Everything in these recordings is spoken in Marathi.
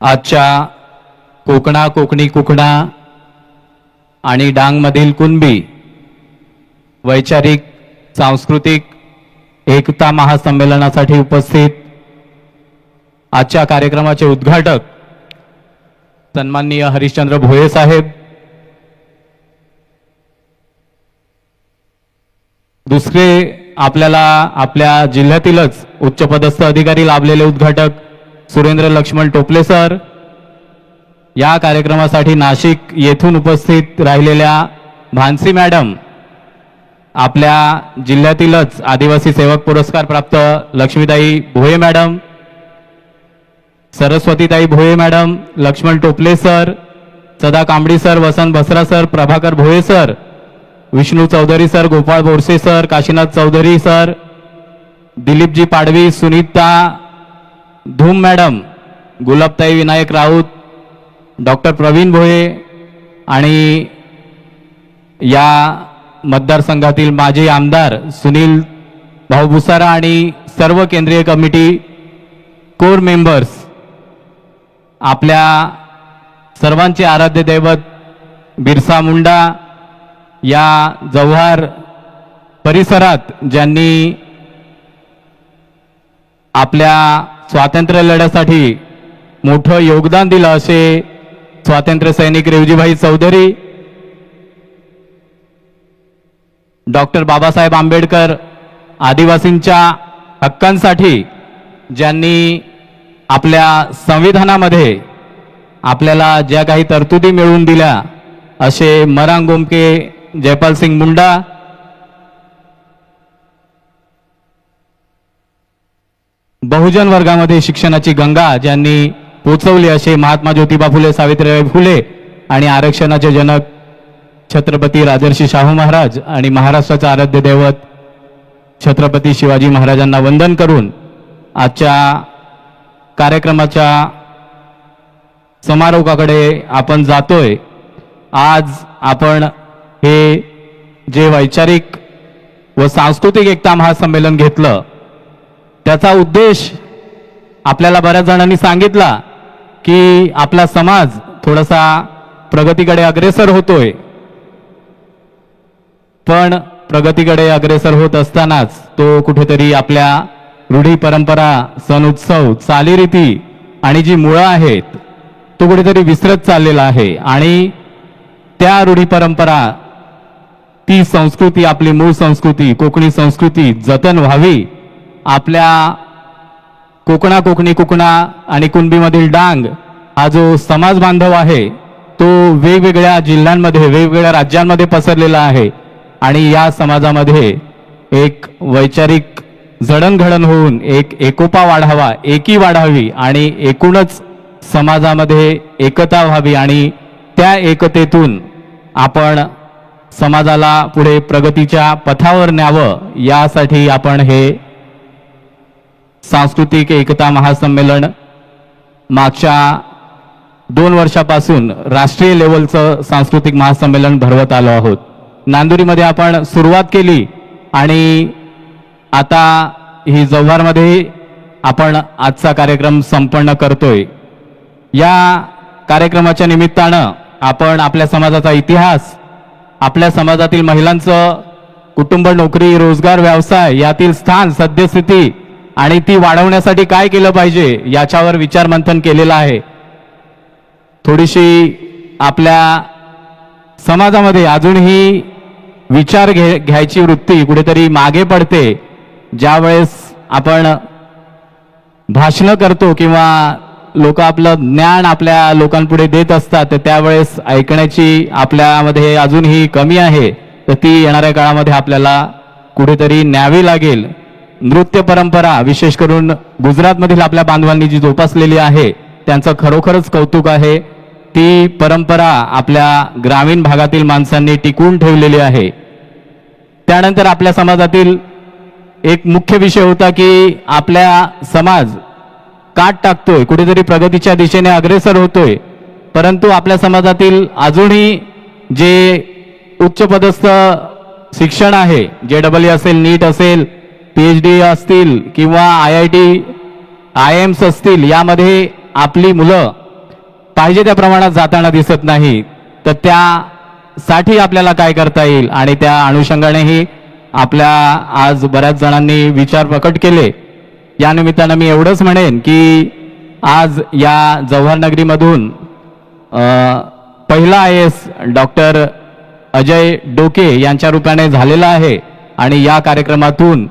आजच्या कोकणा कोकणी कुकणा आणि डांगमधील कुणबी वैचारिक सांस्कृतिक एकता महासंमेलनासाठी उपस्थित आजच्या कार्यक्रमाचे उद्घाटक सन्माननीय हरिश्चंद्र भोये साहेब. दुसरे आपल्याला आपल्या जिल्ह्यातीलच उच्चपदस्थ अधिकारी लाभलेले उद्घाटक सुरेंद्र लक्ष्मण टोपले सर या कार्यक्रमासाठी नाशिक येथून उपस्थित राहिलेल्या भानसी मॅडम आपल्या जिल्ह्यातीलच आदिवासी सेवक पुरस्कार प्राप्त Laxmitai Bhoye madam Saraswatitai Bhoye madam Laxman Tople sir Sada Kambadi sir Vasant Basra sir Prabhakar Bhoye sir Vishnu Chaudhari sir Gopal Borse sir Kashinath Chaudhari sir Dilipji Padvi Sunita Dhoom madam Gulabtai Vinayak Raut doctor Pravin Bhoye आणि या मतदारसंघातील माजी आमदार सुनील भाऊ भुसारा आणि सर्व केंद्रीय कमिटी कोर मेंबर्स आपल्या सर्वांचे आराध्य दैवत बिरसा मुंडा या जव्हार परिसरात ज्यांनी आपल्या स्वातंत्र्य लढ्यासाठी मोठं योगदान दिलं असे स्वातंत्र्य सैनिक रेवजीभाई चौधरी डॉक्टर बाबासाहेब आंबेडकर आदिवासींच्या हक्कांसाठी ज्यांनी आपल्या संविधानामध्ये आपल्याला ज्या काही तरतुदी मिळवून दिल्या असे मरांग गोमके जयपाल सिंग मुंडा बहुजन वर्गामध्ये शिक्षणाची गंगा ज्यांनी पोचवली असे महात्मा ज्योतिबा फुले सावित्रीबाई फुले आणि आरक्षणाचे जनक छत्रपती राजर्षी शाहू महाराज आणि महाराष्ट्राचं आराध्य दैवत छत्रपती शिवाजी महाराजांना वंदन करून आजच्या कार्यक्रमाच्या समारोपाकडे आपण जातोय. आज आपण हे जे वैचारिक व सांस्कृतिक एकता महासंमेलन घेतलं त्याचा उद्देश आपल्याला बऱ्याच जणांनी सांगितला की आपला समाज थोडासा प्रगतीकडे अग्रेसर होतोय. पण प्रगतीकडे अग्रेसर होत असतानाच तो कुठेतरी आपल्या रूढी परंपरा सण उत्सव चालीरीती आणि जी मुळं आहेत तो कुठेतरी विसरत चाललेला आहे. आणि त्या रूढी परंपरा ती संस्कृती आपली मूळ संस्कृती कोकणी संस्कृती जतन व्हावी आपल्या कोकणा कोकणी कुकणा आणि कुणबीमधील डांग हा जो समाज बांधव आहे तो वेगवेगळ्या जिल्ह्यांमध्ये वेगवेगळ्या राज्यांमध्ये पसरलेला आहे. आणि या समाजामध्ये एक वैचारिक जडणघडण होऊन एक एकोपा वाढावा एकी वाढावी आणि एकूणच समाजामध्ये एकता व्हावी आणि त्या एकतेतून आपण समाजाला पुढे प्रगतीच्या पथावर न्यावं यासाठी आपण हे सांस्कृतिक एकता महासंमेलन मागच्या दोन वर्षापासून राष्ट्रीय लेवलचं सांस्कृतिक महासंमेलन भरवत आलो आहोत. नांदुरीमध्ये आपण सुरुवात केली आणि आता ही जव्हारमध्ये आपण आजचा कार्यक्रम संपन्न करतोय. या कार्यक्रमाच्या निमित्तानं आपण आपल्या समाजाचा इतिहास आपल्या समाजातील महिलांचं कुटुंब नोकरी रोजगार व्यवसाय यातील स्थान सद्यस्थिती आणि ती वाढवण्यासाठी काय केलं पाहिजे याच्यावर विचारमंथन केलेलं आहे. थोडीशी आपल्या समाजामध्ये अजूनही विचार घे घ्यायची वृत्ती कुठेतरी मागे पडते. ज्यावेळेस आपण भाषणं करतो किंवा लोक आपलं ज्ञान आपल्या लोकांपुढे देत असतात तर त्यावेळेस ऐकण्याची आपल्यामध्ये अजूनही कमी आहे. तर ती येणाऱ्या काळामध्ये आपल्याला कुठेतरी न्यावी लागेल. नृत्य परंपरा विशेष करून गुजरातमधील आपल्या बांधवांनी जी जोपासलेली आहे त्यांचं खरोखरच कौतुक आहे. ती परंपरा आपल्या ग्रामीण भागातील माणसांनी टिकवून ठेवलेली आहे. त्यानंतर आपल्या समाजातील एक मुख्य विषय होता की आपल्या समाज काट टाकतोय कुठेतरी प्रगतीच्या दिशेने अग्रेसर होतोय. परंतु आपल्या समाजातील अजूनही जे उच्चपदस्थ शिक्षण आहे जे डबल असेल नीट असेल पी एच डी असतील किंवा I I T I AIIMS असतील यामध्ये आपली मुलं पाहिजे त्या प्रमाणात जाताना दिसत नाही. तर त्यासाठी आपल्याला काय करता येईल? आणि त्या अनुषंगानेही आपल्या आज बऱ्याच जणांनी विचार प्रकट केले. या निमित्तानं मी एवढंच म्हणेन की आज या जव्हार नगरीमधून पहिला आय एस डॉक्टर अजय डोके यांच्या रूपाने झालेला आहे. आणि या कार्यक्रमातून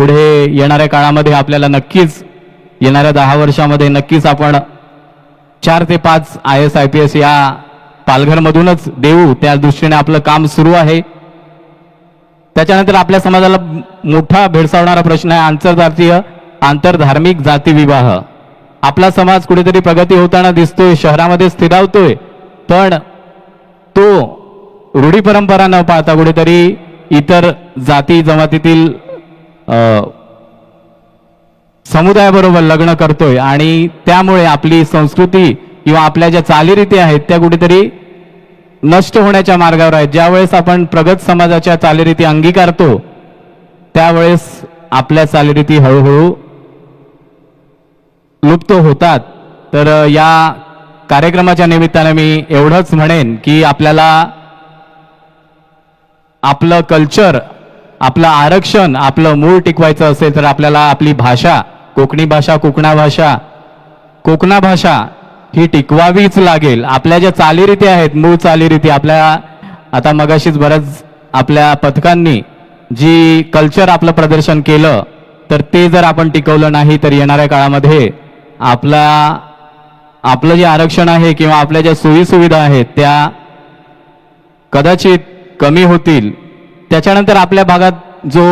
पुढे येणाऱ्या काळामध्ये आपल्याला नक्कीच येणाऱ्या दहा वर्षामध्ये नक्कीच आपण चार ते पाच I S I P S या पालघरमधूनच देऊ. त्या दृष्टीने आपलं काम सुरू आहे. त्याच्यानंतर आपल्या समाजाला मोठा भेडसावणारा प्रश्न आहे आंतरजातीय आंतरधार्मिक जाती विवाह आपला समाज कुठेतरी प्रगती होताना दिसतोय शहरामध्ये स्थिरावतोय पण तो रूढी परंपरा न पाहता कुठेतरी इतर जाती जमातीतील समुदायाबरोबर लग्न करतोय आणि त्यामुळे आपली संस्कृती किंवा आपल्या ज्या चालीरीती आहेत त्या कुठेतरी नष्ट होण्याच्या मार्गावर आहेत. ज्यावेळेस आपण प्रगत समाजाच्या चालीरीती अंगीकारतो त्यावेळेस आपल्या चालीरीती हळूहळू लुप्त होतात. तर या कार्यक्रमाच्या निमित्ताने मी एवढंच म्हणेन की आपल्याला आपलं कल्चर आपलं आरक्षण आपलं मूळ टिकवायचं असेल तर आपल्याला आपली भाषा कोकणी भाषा कोकणा भाषा कोकणा भाषा ही टिकवावीच लागेल. आपल्या ज्या चालीरीती आहेत मूळ चालीरीती आपल्या आता मगाशीच बऱ्याच आपल्या पथकांनी जी कल्चर आपलं प्रदर्शन केलं तर ते जर आपण टिकवलं नाही तर येणाऱ्या काळामध्ये आपला आपलं जे आरक्षण आहे किंवा आपल्या ज्या सोयीसुविधा आहेत त्या कदाचित कमी होतील. त्याच्यानंतर आपल्या भागात जो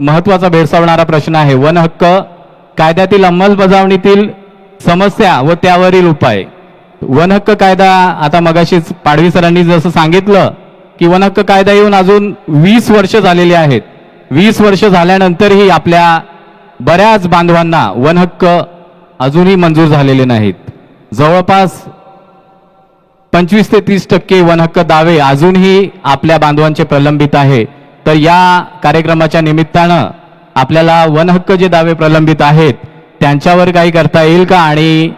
महत्त्वाचा भेडसावणारा प्रश्न आहे वन हक्क कायद्यातील अंमलबजावणीतील समस्या व त्यावरील उपाय. वन हक्क कायदा आता मगाशीच पाडवी सरांनी जसं सांगितलं की वन हक्क कायदा येऊन अजून वीस वर्ष झालेली आहेत. वीस वर्ष झाल्यानंतरही आपल्या बऱ्याच बांधवांना वन हक्क अजूनही मंजूर झालेले नाहीत. जवळपास पंचवीस ते तीस टक्के वनहक्क दावे अजूनही आपल्या बांधवांचे प्रलंबित आहे. तर या कार्यक्रमाच्या निमित्तानं आपल्याला वनहक्क जे दावे प्रलंबित आहेत त्यांच्यावर काही करता येईल का? आणि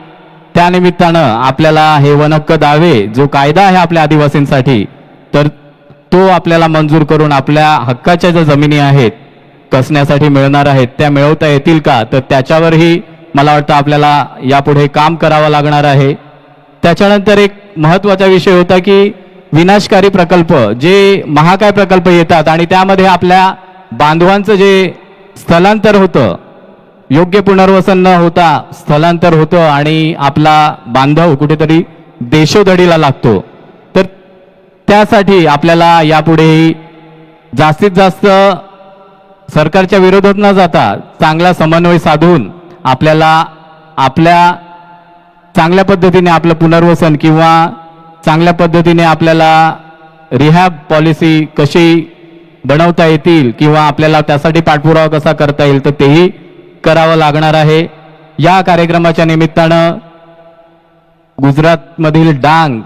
त्यानिमित्तानं आपल्याला हे वनहक्क दावे जो कायदा आहे आपल्या आदिवासींसाठी तर तो आपल्याला मंजूर करून आपल्या हक्काच्या ज्या जमिनी आहेत कसण्यासाठी मिळणार आहेत त्या मिळवता येतील का? तर त्याच्यावरही मला वाटतं आपल्याला यापुढे काम करावं लागणार आहे. त्याच्यानंतर एक महत्त्वाचा विषय होता की विनाशकारी प्रकल्प जे महाकाय प्रकल्प येतात आणि त्यामध्ये आपल्या बांधवांचं जे स्थलांतर होतं योग्य पुनर्वसन न होता स्थलांतर होतं आणि आपला बांधव कुठेतरी देशोधडीला लागतो. तर त्यासाठी आपल्याला यापुढेही जास्तीत जास्त सरकारच्या विरोधात न जाता चांगला समन्वय साधून आपल्याला आपल्या चांगल्या पद्धतीने आपलं पुनर्वसन किंवा चांगल्या पद्धतीने आपल्याला रिहॅब पॉलिसी कशी बनवता येतील किंवा आपल्याला त्यासाठी पाठपुरावा कसा करता येईल तर तेही करावं लागणार आहे. या कार्यक्रमाच्या निमित्तानं गुजरातमधील डांग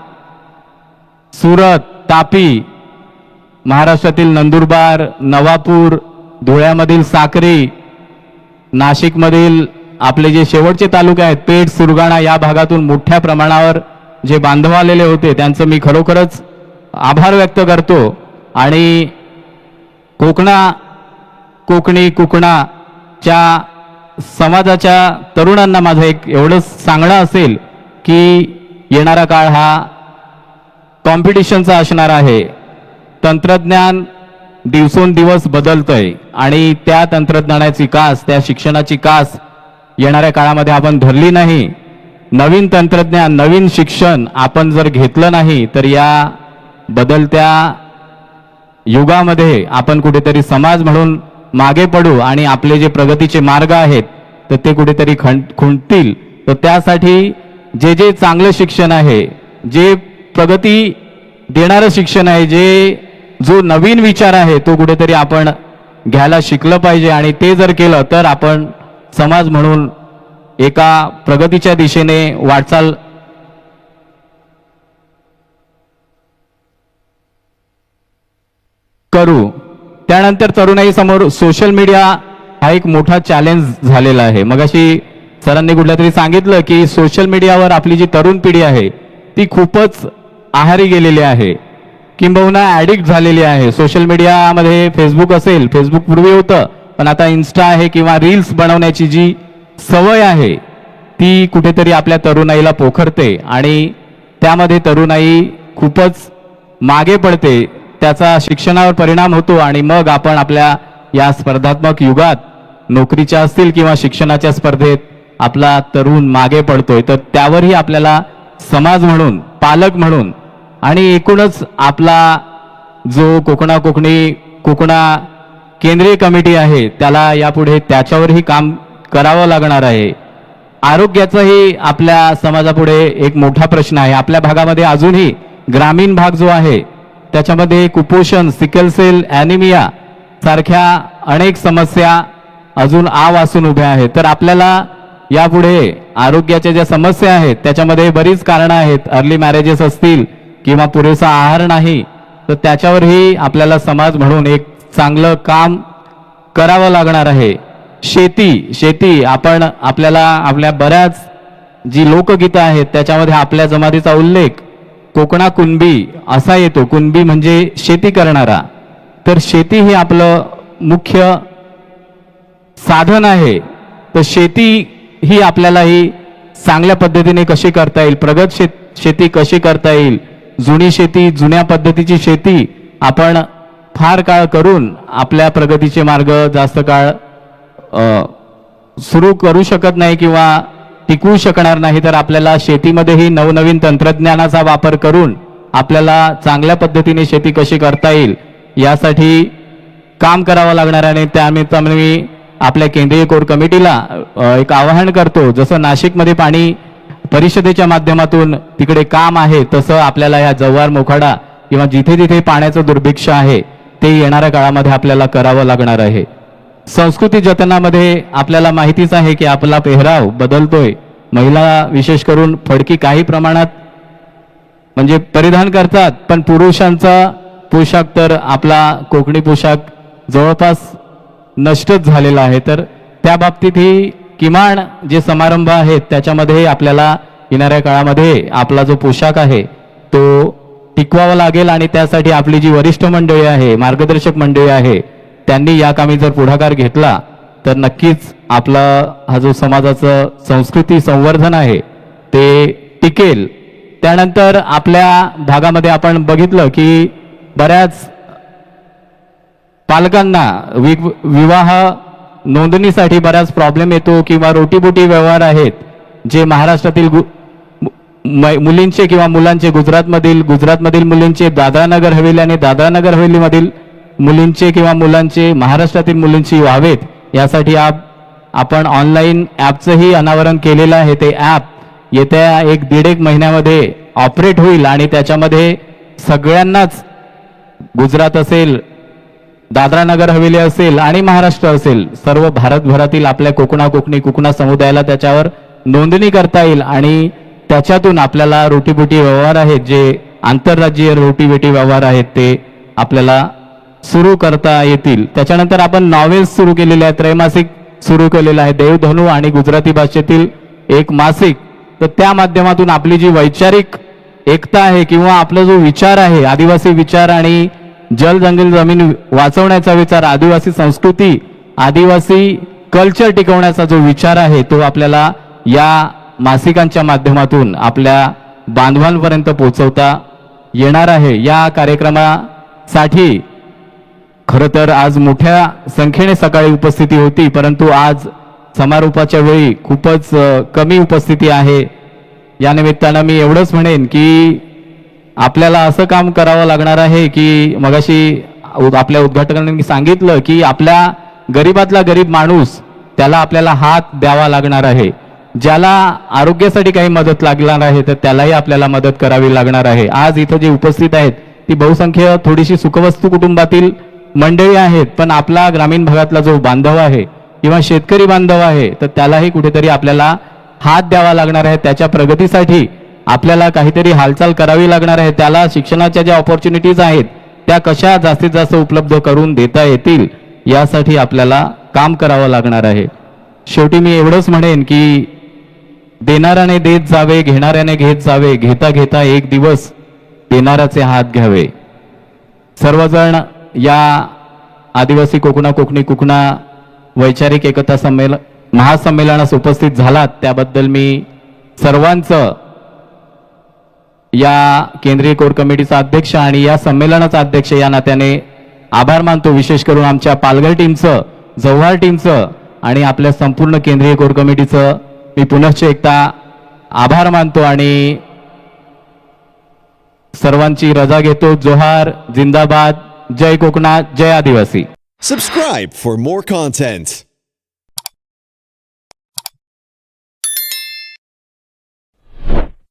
सुरत तापी महाराष्ट्रातील नंदुरबार नवापूर धुळ्यामधील साक्री नाशिकमधील आपले जे शेवटचे तालुके आहेत पेठ सुरगाणा या भागातून मोठ्या प्रमाणावर जे बांधव आलेले होते त्यांचं मी खरोखरच आभार व्यक्त करतो. आणि कोकणा कोकणी कोकणाच्या समाजाच्या तरुणांना माझं एक एवढंच सांगणं असेल की येणारा काळ हा कॉम्पिटिशनचा असणार आहे. तंत्रज्ञान दिवसोंदिवस बदलतंय आणि त्या तंत्रज्ञानाची कास त्या शिक्षणाची कास येणाऱ्या काळामध्ये आपण धरली नाही नवीन तंत्रज्ञान नवीन शिक्षण आपण जर घेतलं नाही तर या बदलत्या युगामध्ये आपण कुठेतरी समाज म्हणून मागे पडू आणि आपले जे प्रगतीचे मार्ग आहेत तर ते कुठेतरी खं खुंटतील. तर त्यासाठी जे जे चांगलं शिक्षण आहे जे प्रगती देणारं शिक्षण आहे जे जो नवीन विचार आहे तो कुठेतरी आपण घ्यायला शिकलं पाहिजे आणि ते जर केलं तर आपण समाज म्हणून एका प्रगतीच्या दिशेने वाटचाल करू. त्यानंतर तरुणाई समोर सोशल मीडिया हा एक मोठा चॅलेंज झालेला आहे. मग अशी सरांनी कुठल्या तरी सांगितलं की सोशल मीडियावर आपली जी तरुण पिढी आहे ती खूपच आहारी गेलेली आहे. किंबहुना ॲडिक्ट झालेली आहे. सोशल मीडियामध्ये फेसबुक असेल फेसबुक पूर्वी होतं. पण आता इन्स्टा आहे किंवा रील्स बनवण्याची जी सवय आहे ती कुठेतरी आपल्या तरुणाईला पोखरते आणि त्यामध्ये तरुणाई खूपच मागे पडते त्याचा शिक्षणावर परिणाम होतो आणि मग आपण आपल्या या स्पर्धात्मक युगात नोकरीच्या असतील किंवा शिक्षणाच्या स्पर्धेत आपला तरुण मागे पडतोय तर त्यावरही आपल्याला समाज म्हणून पालक म्हणून आणि एकूणच आपला जो कोकणा कोकणी कोकणा केंद्रीय कमिटी आहे त्याला यापुढे त्याच्यावरही काम करावं लागणार आहे. आरोग्याचाही आपल्या समाजापुढे एक मोठा प्रश्न आहे. आपल्या भागामध्ये अजूनही ग्रामीण भाग जो आहे त्याच्यामध्ये कुपोषण सिकलसेल ॲनिमिया सारख्या अनेक समस्या अजून आ असून उभ्या आहेत. तर आपल्याला यापुढे आरोग्याच्या ज्या समस्या आहेत त्याच्यामध्ये बरीच कारणं आहेत. अर्ली मॅरेजेस असतील किंवा पुरेसा आहार नाही तर त्याच्यावरही आपल्याला समाज म्हणून एक चांगलं काम करावं लागणार आहे. शेती शेती आपण आपल्याला आपल्या बऱ्याच जी लोकगीतं आहेत त्याच्यामध्ये आपल्या जमातीचा उल्लेख कोकणा कुणबी असा येतो. कुणबी म्हणजे शेती करणारा. तर शेती हे आपलं मुख्य साधन आहे. तर शेती ही आपल्याला ही चांगल्या पद्धतीने कशी करता येईल प्रगत शेत शेती कशी करता येईल जुनी शेती जुन्या पद्धतीची शेती आपण फार काळ करून आपल्या प्रगतीचे मार्ग जास्त काळ सुरू करू शकत नाही किंवा टिकवू शकणार नाही तर आपल्याला शेतीमध्येही नवनवीन तंत्रज्ञानाचा वापर करून आपल्याला चांगल्या पद्धतीने शेती कशी करता येईल यासाठी काम करावं लागणार आणि त्यानिमित्ताने मी आपल्या केंद्रीय कोर कमिटीला एक आवाहन करतो जसं नाशिकमध्ये पाणी परिषदेच्या माध्यमातून तिकडे काम आहे तसं आपल्याला या जव्हार मोखाडा किंवा जिथे जिथे पाण्याचं दुर्भिक्ष आहे ते येणाऱ्या काळामध्ये आपल्याला करावं लागणार आहे. संस्कृती जतनामध्ये आपल्याला माहितीच आहे की आपला पेहराव बदलतोय. महिला विशेष करून फडकी काही प्रमाणात म्हणजे परिधान करतात पण पुरुषांचा पोशाख तर आपला कोकणी पोशाख जवळपास नष्टच झालेला आहे. तर त्या बाबतीत ही किमान जे समारंभ आहेत त्याच्यामध्ये आपल्याला येणाऱ्या काळामध्ये आपला जो पोशाख आहे तो टिकवावं लागेल आणि त्यासाठी आपली जी वरिष्ठ मंडळी आहे मार्गदर्शक मंडळी आहे त्यांनी या कामी जर पुढाकार घेतला तर नक्कीच आपला हा जो समाजाचं संस्कृती संवर्धन आहे ते टिकेल. त्यानंतर आपल्या भागामध्ये आपण बघितलं की बऱ्याच पालकांना वि- विवाह नोंदणीसाठी बऱ्याच प्रॉब्लेम येतो किंवा रोटीबोटी व्यवहार आहेत जे महाराष्ट्रातील गु- मुलींचे किंवा मुलांचे गुजरातमधील गुजरातमधील मुलींचे दादरानगर हवेली आणि दादरानगर हवेलीमधील मुलींचे किंवा मुलांचे महाराष्ट्रातील मुलींची व्हावेत यासाठी आप आपण ऑनलाईन ॲपचंही अनावरण केलेलं आहे. ते ॲप येत्या एक दीड एक महिन्यामध्ये ऑपरेट होईल आणि त्याच्यामध्ये सगळ्यांनाच गुजरात असेल दादरानगर हवेली असेल आणि महाराष्ट्र असेल सर्व भारतभरातील आपल्या कोकणा कोकणी कुकणा समुदायाला त्याच्यावर नोंदणी करता येईल आणि त्याच्यातून आपल्याला रोटीबोटी व्यवहार आहेत जे आंतरराज्यीय रोटीबेटी व्यवहार आहेत ते आपल्याला सुरू करता येतील. त्याच्यानंतर आपण नॉवेल्स सुरू केलेले आहेत त्रैमासिक सुरू केलेलं आहे देवधनू आणि गुजराती भाषेतील एक मासिक. तर त्या माध्यमातून आपली जी वैचारिक एकता आहे किंवा आपला जो विचार आहे आदिवासी विचार आणि जल जंगल जमीन वाचवण्याचा विचार आदिवासी संस्कृती आदिवासी कल्चर टिकवण्याचा जो विचार आहे तो आपल्याला या मासिकांच्या माध्यमातून आपल्या बांधवांपर्यंत पोहोचवता येणार आहे. या कार्यक्रमासाठी खरं तर आज मोठ्या संख्येने सकाळी उपस्थिती होती परंतु आज समारोपाच्या वेळी खूपच कमी उपस्थिती आहे. या निमित्तानं मी एवढंच म्हणेन की आपल्याला असं काम करावं लागणार आहे की मगाशी उ- आपल्या उद्घाटकांनी सांगितलं की आपल्या गरीबातला गरीब माणूस त्याला आपल्याला हात द्यावा लागणार आहे. ज्याला आरोग्यासाठी काही मदत लागणार आहे तर त्यालाही आपल्याला मदत करावी लागणार आहे. आज इथं जे उपस्थित आहेत ती बहुसंख्य थोडीशी सुखवस्तू कुटुंबातील मंडळी आहेत पण आपला ग्रामीण भागातला जो बांधव आहे किंवा शेतकरी बांधव आहे तर त्यालाही कुठेतरी आपल्याला हात द्यावा लागणार आहे. त्याच्या प्रगतीसाठी आपल्याला काहीतरी हालचाल करावी लागणार आहे. त्याला शिक्षणाच्या ज्या ऑपॉर्च्युनिटीज आहेत त्या कशा जास्तीत जास्त उपलब्ध करून देता येतील यासाठी आपल्याला काम करावं लागणार आहे. शेवटी मी एवढंच म्हणेन की देणाऱ्याने देत जावे घेणाऱ्याने घेत जावे घेता घेता एक दिवस देणाऱ्याचे हात घ्यावे. सर्वजण या आदिवासी कोकणा कोकणी कुकणा वैचारिक एकता संमेलन महासंमेलनास उपस्थित झालात. त्याबद्दल मी सर्वांचं या केंद्रीय कोर कमिटीचा अध्यक्ष आणि या संमेलनाचा अध्यक्ष या नात्याने आभार मानतो. विशेष करून आमच्या पालघर टीमचं जव्हार टीमचं आणि आपल्या संपूर्ण केंद्रीय कोर कमिटीचं मी पुनश्च एकदा आभार मानतो आणि सर्वांची रजा घेतो. जोहार जिंदाबाद जय कोकणात जय आदिवासी. Subscribe for more content